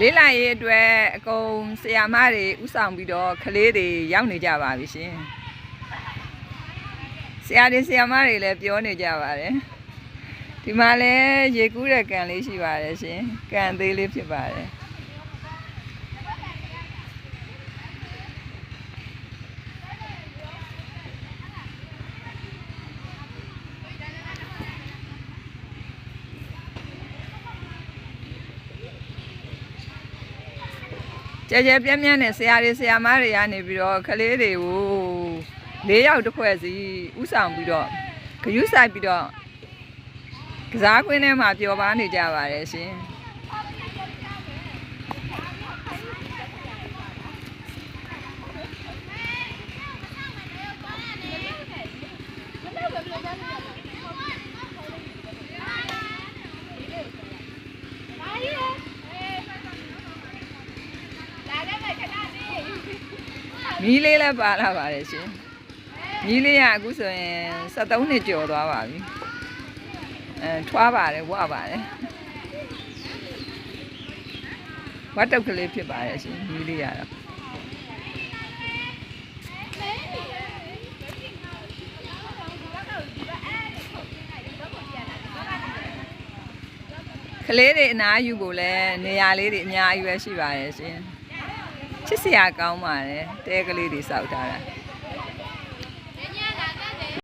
လေးလိုက်ရေးအတွက်အကုန်ဆရာမတွေဥဆောင်ပြီးတော့ကလေးတွေရောက်နေကြပါပြီရှင်ဆရာတွေဆရာမတွေလည်းပြောနေကြပါတယ်ဒီမှာလည်းရေကူးတဲ့ကန်လေးရှိပါတယ်ရှင်ကန်သေးလေးဖြစ်ပါတယ် ကြဲကြဲပြန့်ပြန့်နဲ့ဆရာတွေဆရာမတွေကနေပြီးတော့ကလေးတွေကို၄ယောက်တစ်ခွက်စီဥဆောင်ပြီးတော့ဂယုဆိုင်ပြီးတော့ကစားကွင်းထဲမှာပျော်ပါနေကြပါတယ်ရှင် မီးလေးလည်းပါလာပါတယ်ရှင်မီးလေးကအခုဆိုရင်73နှစ်ကျော်သွားပါပြီအဲထွားပါတယ်ဝပါတယ်ဝတ်တုတ်ကလေးဖြစ်ပါတယ်ရှင်မီးလေးကတော့ကလေးတွေအနားယူဖို့လဲနေရာလေးတွေအများကြီးပဲရှိပါတယ်ရှင် ချစ်စရာကောင်းပါတယ်တဲကလေးတွေစောက်ထားတာ